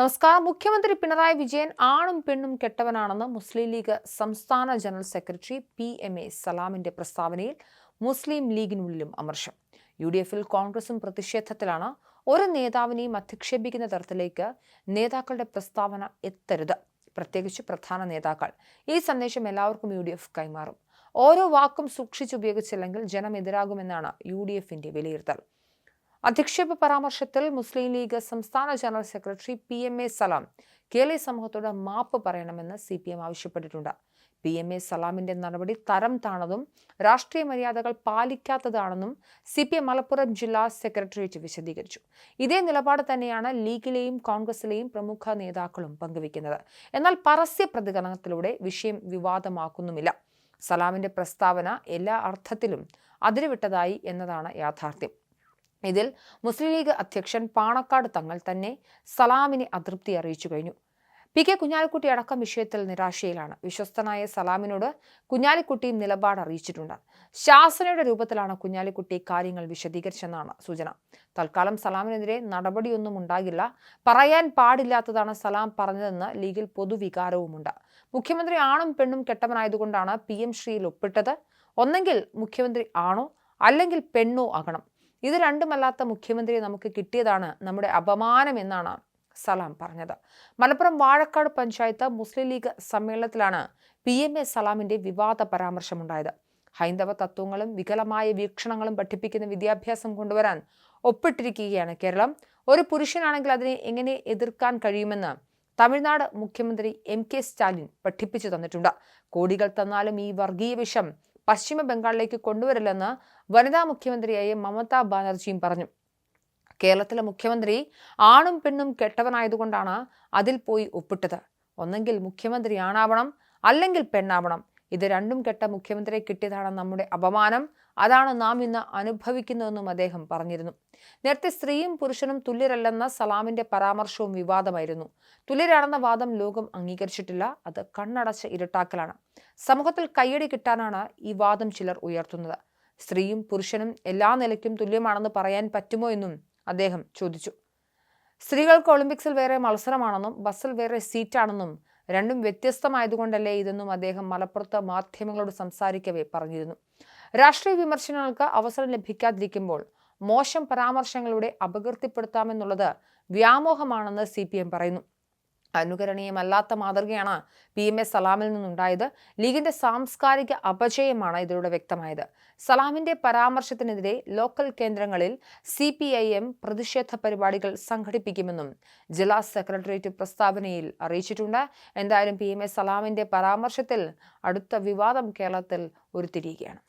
നമസ്കാരം. മുഖ്യമന്ത്രി പിണറായി വിജയൻ ആണും പെണ്ണും കെട്ടവനാണെന്ന് മുസ്ലിം ലീഗ് സംസ്ഥാന general secretary P M A സലാമിന്റെ പ്രസ്താവനയിൽ മുസ്ലിം ലീഗിനുള്ളിലും അമർഷം. യു ഡി എഫിൽ കോൺഗ്രസും പ്രതിഷേധത്തിലാണ് ഒരു നേതാവിനെയും അധിക്ഷേപിക്കുന്ന തരത്തിലേക്ക് നേതാക്കളുടെ പ്രസ്താവന എത്തരുത്. പ്രത്യേകിച്ച് പ്രധാന നേതാക്കൾ. ഈ സന്ദേശം എല്ലാവർക്കും യു ഡി എഫ് കൈമാറും. ഓരോ വാക്കും സൂക്ഷിച്ചുപയോഗിച്ചില്ലെങ്കിൽ ജനം എതിരാകുമെന്നാണ് യു ഡി എഫിന്റെ വിലയിരുത്തൽ. അധിക്ഷേപ പരാമർശത്തിൽ മുസ്ലിം ലീഗ് സംസ്ഥാന general secretary P M A Salam. Keli സമൂഹത്തോട് മാപ്പ് പറയണമെന്ന് സി പി എം ആവശ്യപ്പെട്ടിട്ടുണ്ട്. പി എം എ സലാമിന്റെ നടപടി തരം താണതും രാഷ്ട്രീയ മര്യാദകൾ പാലിക്കാത്തതാണെന്നും സി പി എം മലപ്പുറം ജില്ലാ സെക്രട്ടേറിയറ്റ് വിശദീകരിച്ചു. ഇതേ നിലപാട് തന്നെയാണ് ലീഗിലെയും കോൺഗ്രസിലെയും പ്രമുഖ നേതാക്കളും പങ്കുവയ്ക്കുന്നത്. എന്നാൽ പരസ്യ പ്രതികരണത്തിലൂടെ വിഷയം വിവാദമാക്കുന്നുമില്ല. സലാമിന്റെ പ്രസ്താവന എല്ലാ അർത്ഥത്തിലും അതിരുവിട്ടതായി എന്നതാണ് യാഥാർത്ഥ്യം. ഇതിൽ മുസ്ലിം ലീഗ് അധ്യക്ഷൻ പാണക്കാട് തങ്ങൾ തന്നെ സലാമിനെ അതൃപ്തി അറിയിച്ചു കഴിഞ്ഞു. പി കെ കുഞ്ഞാലിക്കുട്ടി അടക്കം വിഷയത്തിൽ നിരാശയിലാണ്. വിശ്വസ്തനായ സലാമിനോട് കുഞ്ഞാലിക്കുട്ടിയും നിലപാട് അറിയിച്ചിട്ടുണ്ട്. ശാസനയുടെ രൂപത്തിലാണ് കുഞ്ഞാലിക്കുട്ടി കാര്യങ്ങൾ വിശദീകരിച്ചെന്നാണ് സൂചന. തൽക്കാലം സലാമിനെതിരെ നടപടിയൊന്നും ഉണ്ടാകില്ല. പറയാൻ പാടില്ലാത്തതാണ് സലാം പറഞ്ഞതെന്ന് ലീഗിൽ പൊതുവികാരവുമുണ്ട്. മുഖ്യമന്ത്രി ആണും പെണ്ണും കെട്ടവനായതുകൊണ്ടാണ് പി എം ശ്രീയിൽ ഒപ്പിട്ടത്. ഒന്നെങ്കിൽ മുഖ്യമന്ത്രി ആണോ? അല്ലെങ്കിൽ പെണ്ണോ ആകണം? ഇത് രണ്ടുമല്ലാത്ത മുഖ്യമന്ത്രിയെ നമുക്ക് കിട്ടിയതാണ് നമ്മുടെ അപമാനം എന്നാണ് സലാം പറഞ്ഞത്. മലപ്പുറം വാഴക്കാട് പഞ്ചായത്ത് മുസ്ലിം ലീഗ് സമ്മേളനത്തിലാണ് പി എം എ സലാമിന്റെ വിവാദ പരാമർശമുണ്ടായത്. ഹൈന്ദവ തത്വങ്ങളും വികലമായ വീക്ഷണങ്ങളും പഠിപ്പിക്കുന്ന വിദ്യാഭ്യാസം കൊണ്ടുവരാൻ ഒപ്പിട്ടിരിക്കുകയാണ് കേരളം. ഒരു പുരുഷനാണെങ്കിൽ അതിനെ എങ്ങനെ എതിർക്കാൻ കഴിയുമെന്ന് തമിഴ്നാട് മുഖ്യമന്ത്രി എം കെ സ്റ്റാലിൻ പഠിപ്പിച്ചു തന്നിട്ടുണ്ട്. കോടികൾ തന്നാലും ഈ വർഗീയ വിഷം പശ്ചിമ ബംഗാളിലേക്ക് കൊണ്ടുവരില്ലെന്ന് വനിതാ മുഖ്യമന്ത്രിയായ മമതാ ബാനർജിയും പറഞ്ഞു. കേരളത്തിലെ മുഖ്യമന്ത്രി ആണും പെണ്ണും കെട്ടവനായതുകൊണ്ടാണ് അതിൽ പോയി ഒപ്പിട്ടത്. ഒന്നെങ്കിൽ മുഖ്യമന്ത്രി ആണാവണം അല്ലെങ്കിൽ പെണ്ണാവണം. ഇത് രണ്ടും കെട്ട മുഖ്യമന്ത്രിയെ കിട്ടിയതാണ് നമ്മുടെ അപമാനം. അതാണ് നാം ഇന്ന് അനുഭവിക്കുന്നതെന്നും അദ്ദേഹം പറഞ്ഞിരുന്നു. നേരത്തെ സ്ത്രീയും പുരുഷനും തുല്യരല്ലെന്ന സലാമിന്റെ പരാമർശവും വിവാദമായിരുന്നു. തുല്യരാണെന്ന വാദം ലോകം അംഗീകരിച്ചിട്ടില്ല. അത് കണ്ണടച്ച ഇരട്ടാക്കലാണ്. സമൂഹത്തിൽ കയ്യടി കിട്ടാനാണ് ഈ വാദം ചിലർ ഉയർത്തുന്നത്. സ്ത്രീയും പുരുഷനും എല്ലാ നിലയ്ക്കും തുല്യമാണെന്ന് പറയാൻ പറ്റുമോ എന്നും അദ്ദേഹം ചോദിച്ചു. സ്ത്രീകൾക്ക് ഒളിമ്പിക്സിൽ വേറെ മത്സരമാണെന്നും ബസ്സിൽ വേറെ സീറ്റാണെന്നും രണ്ടും വ്യത്യസ്തമായതുകൊണ്ടല്ലേ ഇതെന്നും അദ്ദേഹം മലപ്പുറത്ത് മാധ്യമങ്ങളോട് സംസാരിക്കവേ പറഞ്ഞിരുന്നു. രാഷ്ട്രീയ വിമർശനങ്ങൾക്ക് അവസരം ലഭിക്കാതിരിക്കുമ്പോൾ മോശം പരാമർശങ്ങളുടെ അപകീർത്തിപ്പെടുത്താമെന്നുള്ളത് വ്യാമോഹമാണെന്ന് സി പറയുന്നു. അനുകരണീയമല്ലാത്ത മാതൃകയാണ് പി എം എസ് സലാമിൽ നിന്നുണ്ടായത്. ലീഗിന്റെ സാംസ്കാരിക അപജയമാണ് ഇതിലൂടെ വ്യക്തമായത്. സലാമിന്റെ പരാമർശത്തിനെതിരെ ലോക്കൽ കേന്ദ്രങ്ങളിൽ സി പി ഐ എം പ്രതിഷേധ പരിപാടികൾ സംഘടിപ്പിക്കുമെന്നും ജില്ലാ സെക്രട്ടേറിയറ്റ് പ്രസ്താവനയിൽ അറിയിച്ചിട്ടുണ്ട്. എന്തായാലും പി എം എസ് സലാമിന്റെ പരാമർശത്തിൽ അടുത്ത വിവാദം കേരളത്തിൽ ഉരുത്തിരിയുകയാണ്.